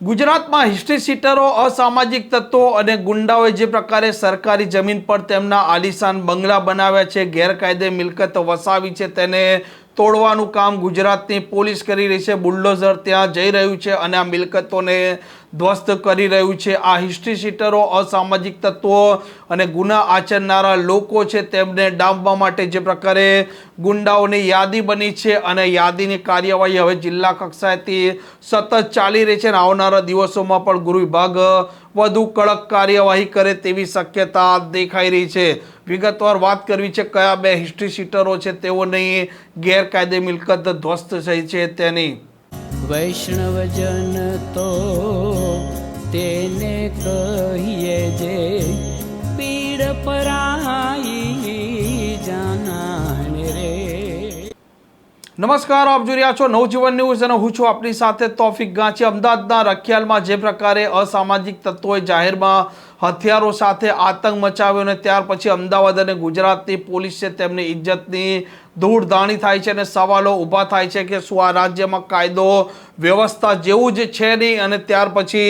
ગુજરાતમાં હિસ્ટ્રી સીટરો અસામાજિક તત્વો અને ગુંડાઓએ જે પ્રકારે સરકારી જમીન પર તેમના આલિશાન બંગલા બનાવ્યા છે, ગેરકાયદે મિલકત વસાવી છે, તેને તોડવાનું કામ ગુજરાતની પોલીસ કરી રહી છે, બુલડોઝર ત્યાં જઈ રહ્યું છે અને આ મિલકતોને ધ્વસ્ત કરી રહ્યું છે. આ હિસ્ટ્રી સીટરો અસામાજિક તત્વો અને ગુના આચરનારા લોકો છે, તેમને ડામવા માટે જે પ્રકારે ગુંડાઓની યાદી બની છે અને યાદીની કાર્યવાહી હવે જિલ્લા કક્ષાએથી સતત ચાલી રહી છે અને આવનારા દિવસોમાં પણ ગૃહ વિભાગ વધુ કડક કાર્યવાહી કરે તેવી શક્યતા દેખાઈ રહી છે. વિગતવાર વાત કરવી છે, કયા બે હિસ્ટ્રી સીટરો છે, તેઓની ગેરકાયદે મિલકત ધ્વસ્ત થઈ છે તેની. વૈષ્ણવજન નમસ્કાર, આપ જોઈ રહ્યા છો નવજીવન ન્યૂઝ અને હું છું આપની સાથે તોફિક ગાંચી. અમદાવાદના રખિયાલમાં જે પ્રકારે અસામાજિક તત્વોએ જાહેરમાં હથિયારો સાથે આતંક મચાવ્યો અને ત્યાર પછી અમદાવાદ અને ગુજરાતની પોલીસ તેમની ઇજ્જતની ધૂળધાણી થાય છે અને સવાલો ઊભા થાય છે કે શું આ રાજ્યમાં કાયદો, વ્યવસ્થા જેવું જ છે નહીં અને ત્યાર પછી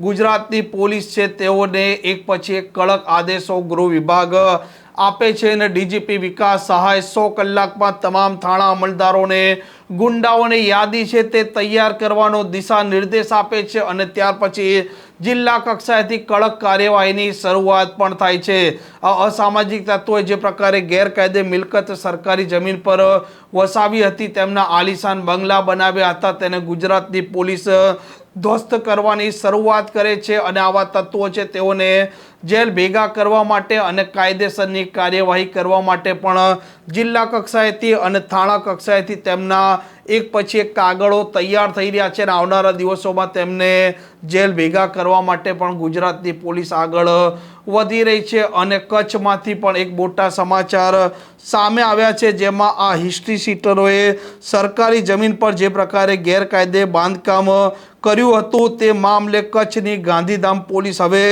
ગુજરાતની પોલીસ છે તેઓને એક પછી એક કડક આદેશો ગૃહ વિભાગ આપે છે અને ડીજીપી વિકાસ સહાય સો કલાકમાં તમામ થાણા અમલદારોને ગુંડાઓની યાદી છે તે તૈયાર કરવાનો દિશા નિર્દેશ આપે છે અને ત્યાર પછી જિલ્લા કક્ષાએથી કડક કાર્યવાહીની શરૂઆત પણ થાય છે. અસામાજિક તત્વોએ જે પ્રકારે ગેરકાયદે મિલકત સરકારી જમીન પર વસાવી હતી, તેમના આલિશાન બંગલા બનાવ્યા હતા. તેને ગુજરાતની પોલીસ ધ્વસ્ત કરવાની શરૂઆત કરે છે અને આવા તત્વો છે તેઓને જેલ ભેગા કરવા માટે અને કાયદેસરની કાર્યવાહી કરવા માટે પણ જિલ્લા કક્ષાએથી અને થાણા કક્ષાએથી તેમના એક પછી એક કાગળો તૈયાર થઈ રહ્યા છે અને આવનારા દિવસોમાં તેમને જેલ ભેગા કરવા માટે પણ ગુજરાતની પોલીસ આગળ વધી રહી છે અને કચ્છમાંથી પણ એક મોટા સમાચાર સામે આવ્યા છે જેમાં આ હિસ્ટ્રી સીટરોએ સરકારી જમીન પર જે પ્રકારે ગેરકાયદે બાંધકામ કર્યું હતું તે મામલે કચ્છની ગાંધીધામ પોલીસ હવે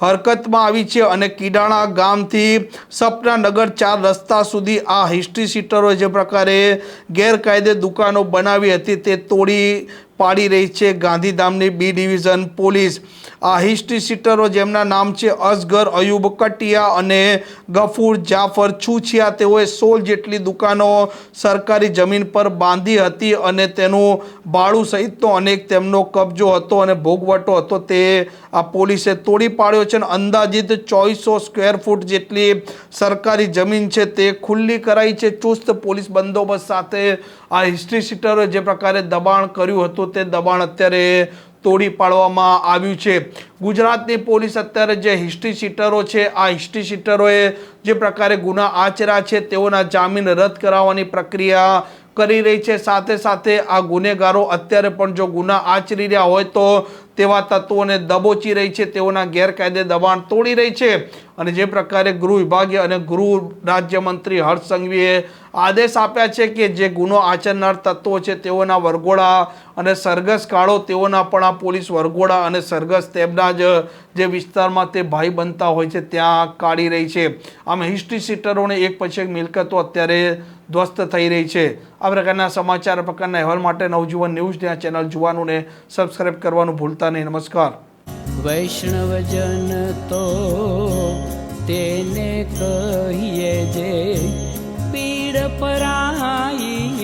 હરકતમાં આવી છે અને કીડાણા ગામથી સપનાનગર ચાર રસ્તા સુધી આ હિસ્ટ્રી સીટરોએ જે પ્રકારે ગેરકાયદે દુકાનો બનાવી હતી તે તોડી પાડી રહી છે. ગાંધીધામની બી ડિવિઝન પોલીસ. આ હિસ્ટ્રી સીટરો જેમના નામ છે અસગર, અયુબ કટિયા અને ગફૂર જાફર છુછિયા, તેઓએ સોળ જેટલી દુકાનો સરકારી જમીન પર બાંધી હતી અને તેનું ભાડું સહિતનો અનેક તેમનો કબજો હતો અને ભોગવટો હતો. તે આ પોલીસે તોડી પાડ્યો છે અને અંદાજિત ચોવીસો સ્ક્વેર ફૂટ જેટલી સરકારી જમીન છે તે ખુલ્લી કરાઈ છે. ચુસ્ત પોલીસ બંદોબસ્ત સાથે આ હિસ્ટ્રી સીટરોએ જે પ્રકારે દબાણ કર્યું હતું તે દબાણ અત્યારે તોડી પાડવામાં આવ્યું છે. ગુજરાતની પોલીસ અત્યારે જે હિસ્ટ્રી સીટરો છે, આ હિસ્ટ્રી સીટરોએ જે પ્રકારે ગુના આચર્યા છે, તેઓના જામીન રદ કરાવવાની પ્રક્રિયા કરી રહી છે. સાથે સાથે આ ગુનેગારો અત્યારે પણ જો ગુના આચરી રહ્યા હોય તો તેવા તત્વોને દબોચી રહી છે, તેઓના ગેરકાયદે દબાણ તોડી રહી છે. અને જે પ્રકારે ગૃહ વિભાગે અને ગૃહ રાજ્યમંત્રી હર્ષ સંઘવીએ આદેશ આપ્યા છે કે જે ગુનો આચરનાર તત્વો છે તેઓના વરઘોડા અને સરઘસ કાઢો તેઓના પણ આ પોલીસ વરઘોડા અને સરઘસ તેમના જ જે વિસ્તારમાં તે ભાઈ બનતા હોય છે ત્યાં કાઢી રહી છે. આમ હિસ્ટ્રી સીટરોને એક પછી એક મિલકતો અત્યારે ધ્વસ્ત થઈ રહી છે. આ પ્રકારના સમાચાર પ્રકારના અહેવાલ માટે નવજીવન ન્યૂઝ ચેનલ જોવાનું ને સબસ્ક્રાઇબ કરવાનું ભૂલતા નહીં. નમસ્કાર. વૈષ્ણવજન તો તેને કહીએ જે પીડ પરાઈ